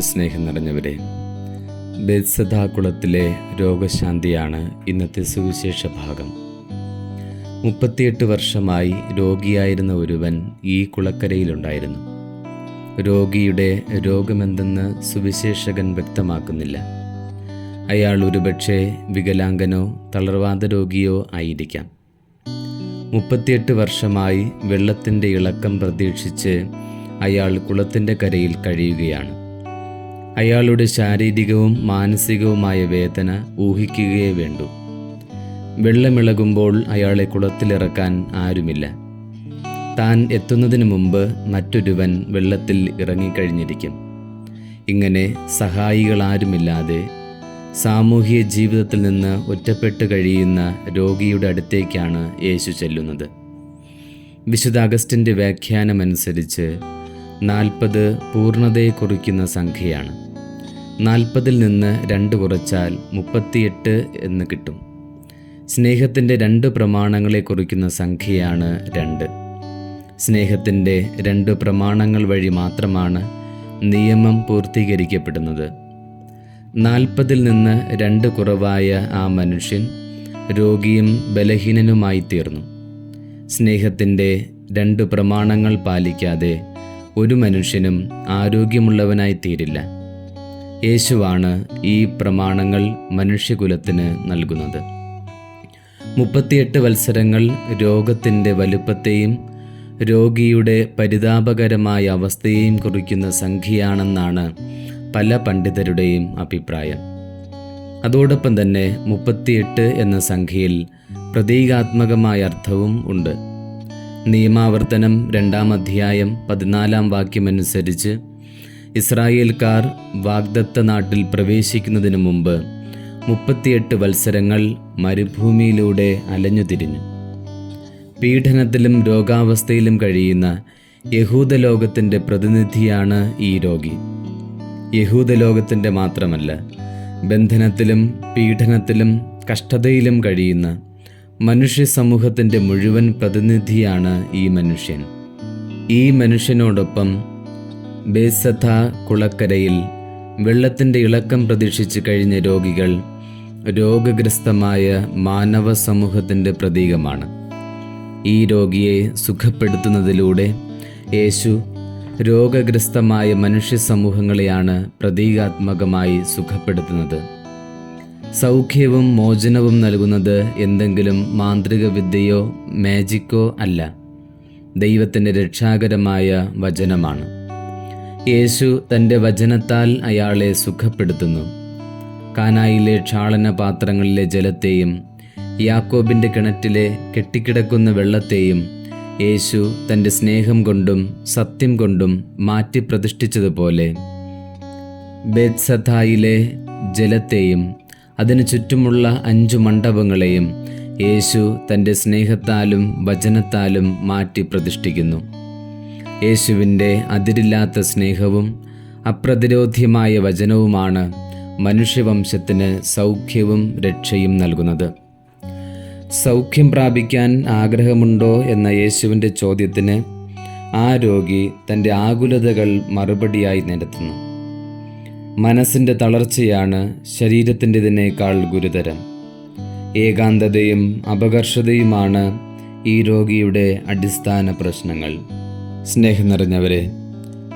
സ്നേഹം നിറഞ്ഞവരെ ബെത്സദാകുളത്തിലെ രോഗശാന്തിയാണ് ഇന്നത്തെ സുവിശേഷ ഭാഗം. മുപ്പത്തിയെട്ട് വർഷമായി രോഗിയായിരുന്ന ഒരുവൻ ഈ കുളക്കരയിലുണ്ടായിരുന്നു. രോഗിയുടെ രോഗമെന്തെന്ന് സുവിശേഷകൻ വ്യക്തമാക്കുന്നില്ല. അയാൾ ഒരുപക്ഷെ വികലാംഗനോ തളർവാദ രോഗിയോ ആയിരിക്കാം. മുപ്പത്തിയെട്ട് വർഷമായി വെള്ളത്തിന്റെ ഇളക്കം പ്രതീക്ഷിച്ച് അയാൾ കുളത്തിന്റെ കരയിൽ കഴിയുകയാണ്. അയാളുടെ ശാരീരികവും മാനസികവുമായ വേദന ഊഹിക്കുകയേ വേണ്ടു. വെള്ളമിളകുമ്പോൾ അയാളെ കുളത്തിലിറക്കാൻ ആരുമില്ല. താൻ എത്തുന്നതിന് മുമ്പ് മറ്റൊരുവൻ വെള്ളത്തിൽ ഇറങ്ങിക്കഴിഞ്ഞിരിക്കും. ഇങ്ങനെ സഹായികളാരുമില്ലാതെ സാമൂഹിക ജീവിതത്തിൽ നിന്ന് ഒറ്റപ്പെട്ട് കഴിയുന്ന രോഗിയുടെ അടുത്തേക്കാണ് യേശു ചെല്ലുന്നത്. വിശുദ്ധ അഗസ്റ്റിന്റെ വ്യാഖ്യാനമനുസരിച്ച് നാൽപ്പത് പൂർണതയെ കുറിക്കുന്ന സംഖ്യയാണ്. നാൽപ്പതിൽ നിന്ന് രണ്ട് കുറച്ചാൽ മുപ്പത്തിയെട്ട് എന്ന് കിട്ടും. സ്നേഹത്തിന്റെ രണ്ട് പ്രമാണങ്ങളെ കുറിക്കുന്ന സംഖ്യയാണ് രണ്ട്. സ്നേഹത്തിന്റെ രണ്ട് പ്രമാണങ്ങൾ വഴി മാത്രമാണ് നിയമം പൂർത്തീകരിക്കപ്പെടുന്നത്. നാൽപ്പതിൽ നിന്ന് രണ്ട് കുറവായ ആ മനുഷ്യൻ രോഗിയും ബലഹീനനുമായി തീർന്നു. സ്നേഹത്തിന്റെ രണ്ട് പ്രമാണങ്ങൾ പാലിക്കാതെ ഒരു മനുഷ്യനും ആരോഗ്യമുള്ളവനായി തീരില്ല. യേശുവാണ് ഈ പ്രമാണങ്ങൾ മനുഷ്യകുലത്തിന് നൽകുന്നത്. മുപ്പത്തിയെട്ട് വത്സരങ്ങൾ രോഗത്തിന്റെ വലുപ്പത്തെയും രോഗിയുടെ പരിതാപകരമായ അവസ്ഥയെയും കുറിക്കുന്ന സംഖ്യയാണെന്നാണ് പല പണ്ഡിതരുടെയും അഭിപ്രായം. അതോടൊപ്പം തന്നെ മുപ്പത്തിയെട്ട് എന്ന സംഖ്യയിൽ പ്രതീകാത്മകമായ അർത്ഥവും ഉണ്ട്. നിയമാവർത്തനം രണ്ടാം അധ്യായം പതിനാലാം വാക്യമനുസരിച്ച് ഇസ്രായേൽക്കാർ വാഗ്ദത്ത നാട്ടിൽ പ്രവേശിക്കുന്നതിന് മുമ്പ് മുപ്പത്തിയെട്ട് വത്സരങ്ങൾ മരുഭൂമിയിലൂടെ അലഞ്ഞുതിരിഞ്ഞു. പീഡനത്തിലും രോഗാവസ്ഥയിലും കഴിയുന്ന യഹൂദലോകത്തിന്റെ പ്രതിനിധിയാണ് ഈ രോഗി. യഹൂദലോകത്തിന്റെ മാത്രമല്ല ബന്ധനത്തിലും പീഡനത്തിലും കഷ്ടതയിലും കഴിയുന്ന മനുഷ്യ സമൂഹത്തിന്റെ മുഴുവൻ പ്രതിനിധിയാണ് ഈ മനുഷ്യൻ. ഈ മനുഷ്യനോടൊപ്പം ബേസഥ കുളക്കരയിൽ വെള്ളത്തിന്റെ ഇളക്കം പ്രതീക്ഷിച്ച് കഴിഞ്ഞ രോഗികൾ രോഗഗ്രസ്തമായ മാനവ സമൂഹത്തിന്റെ പ്രതീകമാണ്. ഈ രോഗിയെ സുഖപ്പെടുത്തുന്നതിലൂടെ യേശു രോഗഗ്രസ്തമായ മനുഷ്യ സമൂഹങ്ങളെയാണ് പ്രതീകാത്മകമായി സുഖപ്പെടുത്തുന്നത്. സൗഖ്യവും മോചനവും നൽകുന്നത് എന്തെങ്കിലും മാന്ത്രിക വിദ്യയോ മാജിക്കോ അല്ല. ദൈവത്തിന്റെ രക്ഷാകരമായ വചനമാണ്. യേശു തന്റെ വചനത്താൽ അയാളെ സുഖപ്പെടുത്തുന്നു. കാനായിലെ ക്ഷാളന പാത്രങ്ങളിലെ ജലത്തെയും യാക്കോബിന്റെ കിണറ്റിലെ കെട്ടിക്കിടക്കുന്ന വെള്ളത്തെയും യേശു തന്റെ സ്നേഹം കൊണ്ടും സത്യം കൊണ്ടും മാറ്റി പ്രതിഷ്ഠിച്ചതുപോലെ ബേത്സഥായിലെ ജലത്തെയും അതിനു ചുറ്റുമുള്ള അഞ്ചു മണ്ഡപങ്ങളെയും യേശു തന്റെ സ്നേഹത്താലും വചനത്താലും മാറ്റി പ്രതിഷ്ഠിക്കുന്നു. യേശുവിന്റെ അതിരില്ലാത്ത സ്നേഹവും അപ്രതിരോധ്യമായ വചനവുമാണ് മനുഷ്യവംശത്തിന് സൗഖ്യവും രക്ഷയും നൽകുന്നത്. സൗഖ്യം പ്രാപിക്കാൻ ആഗ്രഹമുണ്ടോ എന്ന യേശുവിന്റെ ചോദ്യത്തിന് ആ രോഗി തന്റെ ആകുലതകൾ മറുപടിയായി നിരത്തുന്നു. മനസ്സിന്റെ തളർച്ചയാണ് ശരീരത്തിന്റെതിനേക്കാൾ ഗുരുതരം. ഏകാന്തതയും അപകർഷതയുമാണ് ഈ രോഗിയുടെ അടിസ്ഥാന പ്രശ്നങ്ങൾ. സ്നേഹം നിറഞ്ഞവരെ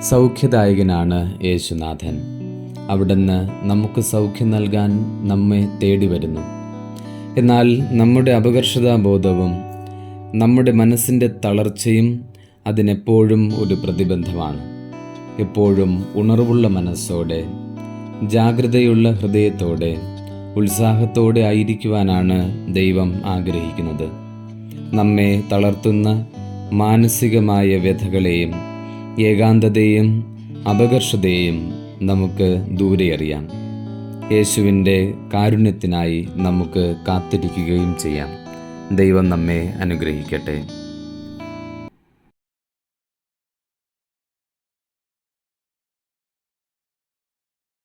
സൗഖ്യദായകനാണ് യേശുനാഥൻ. അവിടുന്ന് നമുക്ക് സൗഖ്യം നൽകാൻ നമ്മെ തേടി വരുന്നു. എന്നാൽ നമ്മുടെ അപകർഷതാബോധവും നമ്മുടെ മനസ്സിന്റെ തളർച്ചയും അതിനെപ്പോഴും ഒരു പ്രതിബന്ധമാണ്. എപ്പോഴും ഉണർവുള്ള മനസ്സോടെ ജാഗ്രതയുള്ള ഹൃദയത്തോടെ ഉത്സാഹത്തോടെ ആയിരിക്കുവാനാണ് ദൈവം ആഗ്രഹിക്കുന്നത്. നമ്മെ തളർത്തുന്ന മാനസികമായ വ്യഥകളെയും ഏകാന്തതയും അപകർഷതയും നമുക്ക് ദൂരെ അറിയാം. യേശുവിന്റെ കാരുണ്യത്തിനായി നമുക്ക് കാത്തിരിക്കുകയും ചെയ്യാം. ദൈവം നമ്മെ അനുഗ്രഹിക്കട്ടെ.